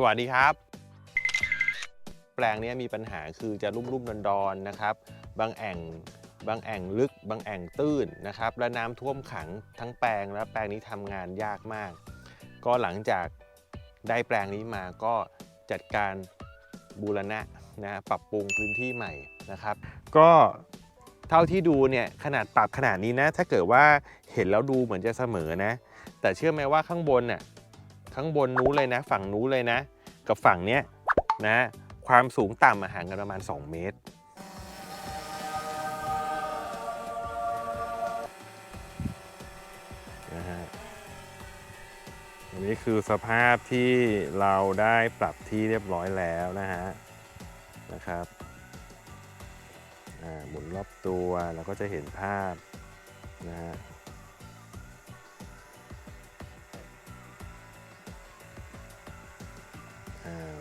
สวัสดีครับ แปลงนี้มีปัญหาคือจะรุ่มๆดอนๆนะครับ บางแอ่งบางแอ่งลึก บางแอ่งตื้นนะครับ และน้ำท่วมขังทั้งแปลงและแปลงนี้ทำงานยากมาก ก็หลังจากได้แปลงนี้มาก็จัดการบูรณะนะปรับปรุงพื้นที่ใหม่นะครับ ก็เท่าที่ดูเนี่ยขนาดปรับขนาดนี้นะ ถ้าเกิดว่าเห็นแล้วดูเหมือนจะเสมอนะ แต่เชื่อไหมว่าข้างบนน่ะ ข้างบนนู้นเลยนะ ฝั่งนู้นเลยนะ กับฝั่งเนี้ยนะ ความสูงต่ำห่างกันประมาณ 2 เมตร นะฮะอันนี้คือสภาพที่เราได้ปรับที่เรียบร้อยแล้วนะฮะ นะครับอ่าหมุนรอบตัวเราก็จะเห็นภาพนะฮะ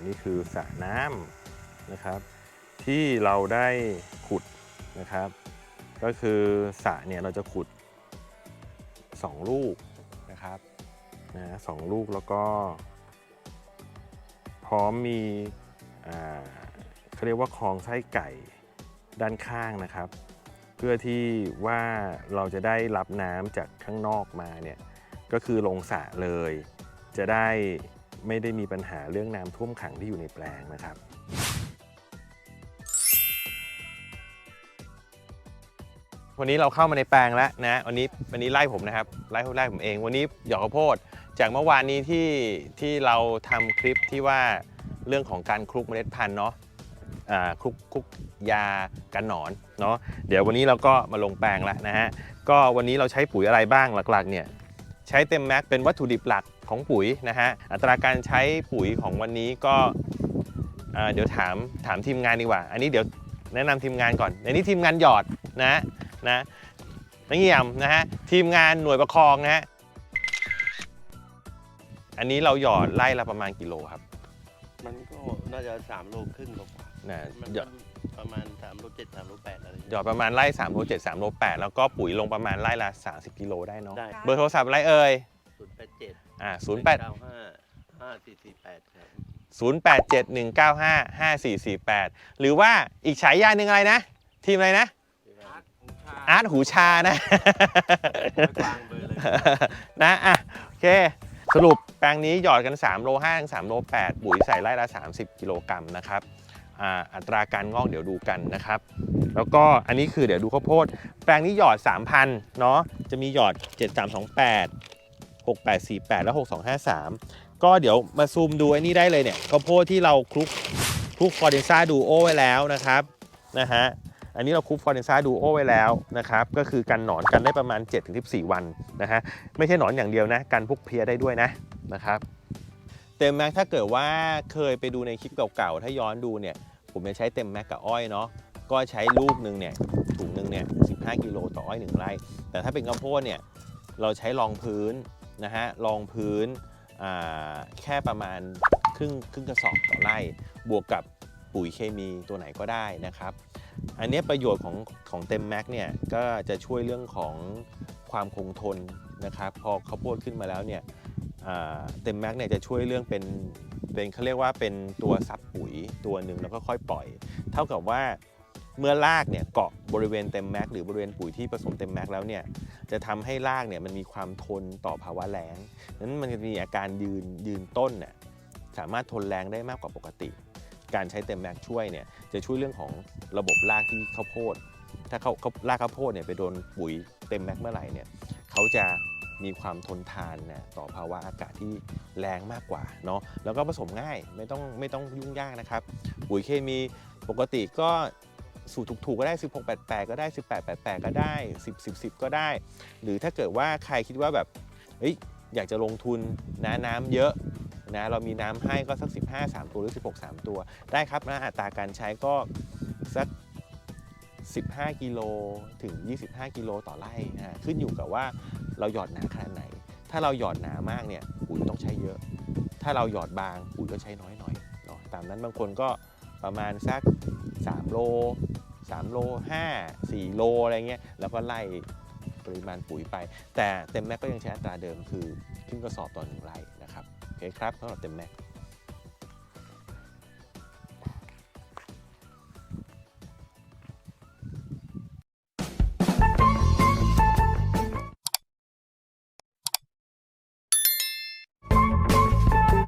นี่คือสระน้ำนะครับ ที่เราได้ขุดนะครับ ก็คือสระเนี่ยเราจะขุด 2 ลูกนะครับนะสองลูกแล้วก็ พร้อมมีเขาเรียกว่าคลองไส้ไก่ด้านข้างนะครับ เพื่อที่ว่าเราจะได้รับน้ำจากข้างนอกมาเนี่ยก็คือลงสระเลย จะได้ ไม่ได้มีปัญหาเรื่องน้ำท่วมขังที่อยู่ในแปลงนะครับ วันนี้เราเข้ามาในแปลงแล้วนะวันนี้วันนี้ไล่ผมนะครับไล่ไล่ผมเอง วันนี้หยอกข้าวโพดจากเมื่อวานนี้ที่ที่เราทำคลิปที่ว่าเรื่องของการคลุกเมล็ดพันธุ์เนาะอ่าคลุกคลุกยากันหนอนเนาะเดี๋ยววันนี้เราก็มาลงแปลงแล้วนะฮะก็วันนี้เราใช้ปุ๋ยอะไรบ้างหลักๆเนี่ย ใช้เต็มแม็กเป็นวัตถุดิบหลักของปุ๋ยนะฮะอัตราการใช้ปุ๋ยของวันนี้ก็อ่าเดี๋ยวถามถามทีมงานดีกว่า อันนี้เดี๋ยวแนะนำทีมงานก่อนอันนี้ทีมงานหยอดนะนะนักเยี่ยมนะฮะทีมงานหน่วยประคองนะฮะอันนี้เราหยอดไล่ละประมาณกิโลครับ มันก็น่าจะสามโลครึ่งกว่านะๆมันหยอด ประมาณสามโลเจ็ดสามโลแปดอะไรอย่างหยเงี้ยอดประมาณไล่3โล7 3โล8แล้วก็ปุ๋ยลงประมาณไล่ละ 30กิโลได้เนาะได้เบอร์โทรศัพท์อะไรเอ่ยศูนย์แปดเจ็ดอ่าเก้าห้าห้าสี่สี่แปดครับ0 8 0 8 1 9 5 5 4 4 8 หรือว่าอีกฉายาหนึ่งอะไรนะ ทีมอะไรนะ อาร์ตหูชานะกลางเบอร์เลย นะอะโอเค สรุปแปลงนี้หยอดกัน 3 โล5ถึง3โล8ปุ๋ยใส่ไร่ละ 30 กิโลกรัมนะครับ อัตราการงอกเดี๋ยวดูกันนะครับ แล้วก็อันนี้คือเดี๋ยวดูข้าวโพด แปลงนี้หยอด 3,000เนาะจะมีหยอด 7328 6848 แล้ว6253 ก็เดี๋ยวมาซูมดูไอ้นี่ได้เลยเนี่ยข้าวโพดที่เราคลุกคลุกฟอร์เดนซ่าดูโอไว้แล้วนะครับนะฮะอันนี้เราคลุกฟอร์เดนซ่าดูโอไว้แล้วนะครับ ก็คือกันหนอนกันได้ประมาณ 7-14 วันนะฮะไม่ใช่หนอนอย่างเดียวนะกันพวกเพี้ยได้ด้วยนะนะครับ เต็มแม็กถ้าเกิดว่าเคยไปดูในคลิปเก่าๆ ถ้าย้อนดูเนี่ย ผมจะใช้เต็มแม็กกับอ้อยเนาะ ก็ใช้ลูกหนึ่งเนี่ยถุงหนึ่งเนี่ย15 กิโลต่ออ้อยหนึ่งไร่ แต่ถ้าเป็นข้าวโพดเนี่ยเราใช้รองพื้นนะฮะรองพื้นแค่ประมาณครึ่งครึ่งกระสอบต่อไร่ บวกกับปุ๋ยเคมีตัวไหนก็ได้นะครับ อันนี้ประโยชน์ของของเต็มแม็กเนี่ยก็จะช่วยเรื่องของความคงทนนะครับ พอข้าวโพดขึ้นมาแล้วเนี่ย เต็มแม็กเนี่ยจะช่วยเรื่องเป็นเป็นเขาเรียกว่าเป็นตัวซับปุ๋ยตัวหนึ่งแล้วก็ค่อยปล่อย เท่ากับว่าเมื่อรากเนี่ยเกาะบริเวณเต็มแม็กหรือบริเวณปุ๋ยที่ผสมเต็มแม็กแล้วเนี่ยจะทำให้รากเนี่ยมันมีความทนต่อภาวะแล้งนั้นมันจะมีอาการยืนยืนต้นเนี่ยสามารถทนแรงได้มากกว่าปกติ การใช้เต็มแม็กช่วยเนี่ยจะช่วยเรื่องของระบบรากที่ข้าวโพด ถ้าเขาเขารากข้าวโพดเนี่ยไปโดนปุ๋ยเต็มแม็กเมื่อไหร่เนี่ยเขาจะ มีความทนทานนะต่อภาวะอากาศที่แรงมากกว่าเนาะแล้วก็ผสมง่ายไม่ต้องไม่ต้องยุ่งยากนะครับ ปุ๋ยเคมีปกติก็สูตรถูกๆก็ได้ 16 88 ก็ได้ 18 88 ก็ได้ 10 10 10 ก็ได้ หรือถ้าเกิดว่าใครคิดว่าแบบเฮ้ยอยากจะลงทุนนะน้ำเยอะนะเรามีน้ำให้ก็สัก 15 3 ตัวหรือ 16 3 ตัวได้ครับนะอัตราการใช้ก็สัก 15 กิโลถึง 25 กิโลต่อไร่นะขึ้นอยู่กับว่าเราหยอดหนาขนาดไหน ถ้าเราหยอดหนามากเนี่ยปุ๋ยต้องใช้เยอะ ถ้าเราหยอดบางปุ๋ยก็ใช้น้อยหน่อยเนาะตามนั้นบางคนก็ประมาณสัก 3 โล 3 โล 5 4 โลอะไรเงี้ยแล้วก็ไล่ปริมาณปุ๋ยไป แต่เต็มแม็กก็ยังใช้อัตราเดิมคือครึ่งกระสอบต่อหนึ่งไร่นะครับโอเคครับสำหรับเต็มแม็ก